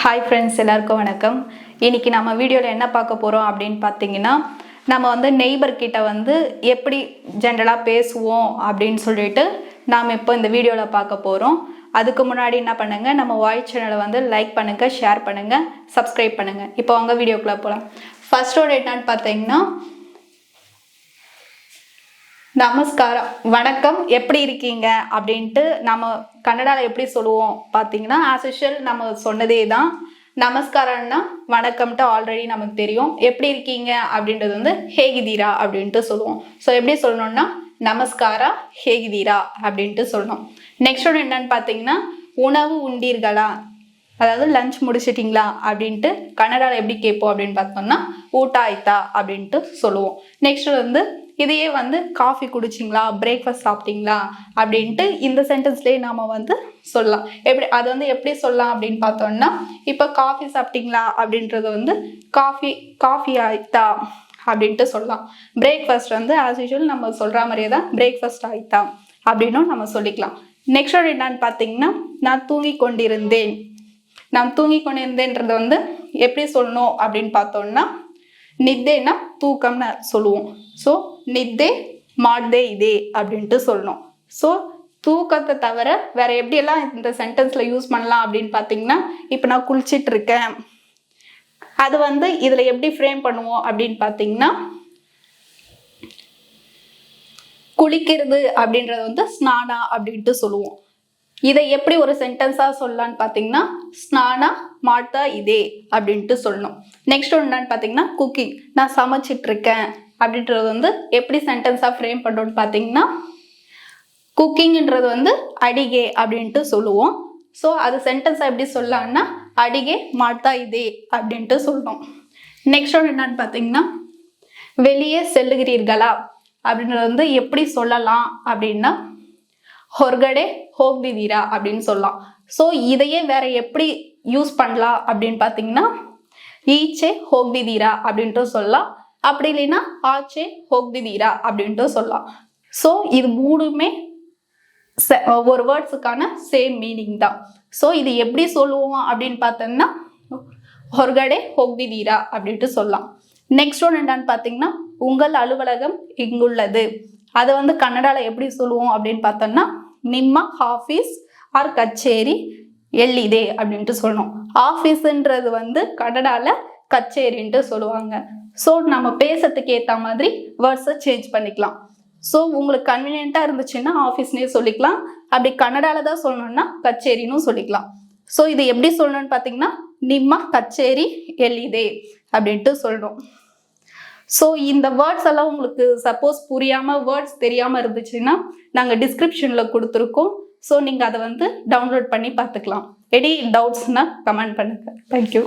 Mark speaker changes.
Speaker 1: Hi friends எல்லாருக்கும் வணக்கம். இன்னைக்கு நம்ம வீடியோவில் என்ன பார்க்க போகிறோம் அப்படின்னு பார்த்தீங்கன்னா நம்ம வந்து நெய்பர்கிட்ட வந்து எப்படி ஜென்ரலாக பேசுவோம் அப்படின்னு சொல்லிட்டு நாம் இப்போ இந்த வீடியோவில் பார்க்க போகிறோம் அதுக்கு முன்னாடி என்ன பண்ணுங்கள் நம்ம வாய்ஸ் சேனலை வந்து லைக் பண்ணுங்கள் ஷேர் பண்ணுங்கள் சப்ஸ்கிரைப் பண்ணுங்கள் இப்போ அவங்க வீடியோக்குள்ளே போகலாம் ஃபர்ஸ்டோட என்னன்னு பார்த்தீங்கன்னா நமஸ்காரம். வணக்கம். எப்படி இருக்கீங்க? அப்படின்ட்டு நம்ம கன்னடாவில் எப்படி சொல்லுவோம் பார்த்தீங்கன்னா ஆஸ் யூஷுவல் நம்ம சொன்னதே தான். நமஸ்காரம்னா வணக்கம்ட்டு ஆல்ரெடி நமக்கு தெரியும். எப்படி இருக்கீங்க? அப்படின்றது வந்து ஹேகிதீரா அப்படின்ட்டு சொல்லுவோம். ஸோ எப்படி சொல்லணும்னா நமஸ்காரா ஹேகிதீரா அப்படின்ட்டு சொல்லணும். நெக்ஸ்ட் ஒன்று என்னன்னு பார்த்தீங்கன்னா உணவு உண்டீர்களா? அதாவது லஞ்ச் முடிச்சிட்டிங்களா? அப்படின்ட்டு கன்னடாவில் எப்படி கேட்போம் அப்படின்னு பார்த்தோம்னா ஊட்டாயித்தா அப்படின்ட்டு சொல்லுவோம். நெக்ஸ்ட் வந்து இதையே வந்து காஃபி குடிச்சிங்களா? பிரேக்ஃபாஸ்ட் சாப்பிட்டீங்களா? அப்படின்ட்டு இந்த சென்டென்ஸ்லேயே நாம் வந்து சொல்லலாம். எப்படி அது வந்து எப்படி சொல்லலாம் அப்படின்னு பார்த்தோம்னா இப்போ காஃபி சாப்பிட்டீங்களா? அப்படின்றது வந்து காஃபி காஃபி ஆயிட்டா? அப்படின்ட்டு சொல்லலாம். பிரேக்ஃபாஸ்ட் வந்து ஆஸ் யூஷுவல் நம்ம சொல்கிற மாதிரியே தான் பிரேக்ஃபாஸ்ட் ஆயிட்டா? அப்படின்னும் நம்ம சொல்லிக்கலாம். நெக்ஸ்ட் ஒன்று என்னன்னு பார்த்தீங்கன்னா நான் தூங்கி கொண்டிருந்தேன். நான் தூங்கி கொண்டிருந்தேன்றதை வந்து எப்படி சொல்லணும் அப்படின்னு பார்த்தோம்னா நித்தேன்னா தூக்கம்னு சொல்லுவோம். ஸோ நித்தே மாட்தே இதே அப்படின்ட்டு சொல்லணும். ஸோ தூக்கத்தை தவிர வேற எப்படியெல்லாம் இந்த சென்டென்ஸ்ல யூஸ் பண்ணலாம் அப்படின்னு பார்த்தீங்கன்னா இப்போ நான் குளிச்சிட்டு இருக்கேன் அது வந்து இதில் எப்படி ஃப்ரேம் பண்ணுவோம் அப்படின்னு பார்த்தீங்கன்னா குளிக்கிறது அப்படின்றது வந்து ஸ்நானா அப்படின்ட்டு சொல்லுவோம். இதை எப்படி ஒரு சென்டென்ஸாக சொல்லலான்னு பார்த்தீங்கன்னா ஸ்நானா மாட்டா இதே அப்படின்ட்டு சொல்லணும். நெக்ஸ்ட் ஒன்று என்னன்னு பார்த்தீங்கன்னா குக்கிங் நான் சமைச்சிட்டு இருக்கேன் அப்படின்றது வந்து எப்படி சென்டென்ஸாக ஃப்ரேம் பண்ணுறோம்னு பார்த்தீங்கன்னா குக்கிங்ன்றது வந்து அடிகே அப்படின்ட்டு சொல்லுவோம். ஸோ அது சென்டென்ஸாக எப்படி சொல்லலாம்னா அடிகே மாட்டா இதே அப்படின்ட்டு சொல்லுவோம் நெக்ஸ்ட் ஒன்று என்னன்னு பார்த்தீங்கன்னா வெளியே செல்லுகிறீர்களா அப்படின்றது வந்து எப்படி சொல்லலாம் அப்படின்னா ஹொர்கடே ஹோக்திதீரா அப்படின்னு சொல்லலாம். ஸோ இதையே வேற எப்படி யூஸ் பண்ணலாம் அப்படின்னு பார்த்தீங்கன்னா ஈச்சே ஹோக்திதீரா அப்படின்ட்டு சொல்லலாம். அப்படி இல்லைன்னா ஆச்சே ஹோக்தி வீரா அப்படின்ட்டு சொல்லலாம். ஸோ இது மூணுமே ஒரு வேர்ட்ஸுக்கான சேம் மீனிங் தான். ஸோ இது எப்படி சொல்லுவோம் அப்படின்னு பார்த்தோம்னா ஹொர்கடே ஹோக்தி வீரா அப்படின்ட்டு சொல்லலாம். நெக்ஸ்ட் ஒன்று என்னன்னு பார்த்தீங்கன்னா உங்கள் அலுவலகம் இங்குள்ளது அதை வந்து கன்னடாவில் எப்படி சொல்லுவோம் அப்படின்னு பார்த்தோம்னா நிம்ம ஆஃபீஸ் ஆர் கச்சேரி எள்ளிதே அப்படின்ட்டு சொல்லணும். ஆஃபீஸுன்றது வந்து கன்னடாவில் கச்சேரின்ட்டு சொல்லுவாங்க. ஸோ நம்ம பேசுறதுக்கு ஏற்ற மாதிரி வேர்ட்ஸை சேஞ்ச் பண்ணிக்கலாம். ஸோ உங்களுக்கு கன்வீனியண்ட்டாக இருந்துச்சுன்னா ஆஃபீஸ்னே சொல்லிக்கலாம். அப்படி கன்னடால தான் சொல்லணும்னா கச்சேரின்னு சொல்லிக்கலாம். ஸோ இது எப்படி சொல்லணும்னு பார்த்தீங்கன்னா நிம்மா கச்சேரி எளிதே அப்படின்ட்டு சொல்லணும் ஸோ இந்த வேர்ட்ஸ் எல்லாம் உங்களுக்கு சப்போஸ் புரியாமல் வேர்ட்ஸ் தெரியாமல் இருந்துச்சுன்னா நாங்கள் டிஸ்கிரிப்ஷனில் கொடுத்துருக்கோம். ஸோ நீங்கள் அதை வந்து டவுன்லோட் பண்ணி பார்த்துக்கலாம். எனி டவுட்ஸ்னால் கமெண்ட் பண்ணுங்கள் தேங்க்யூ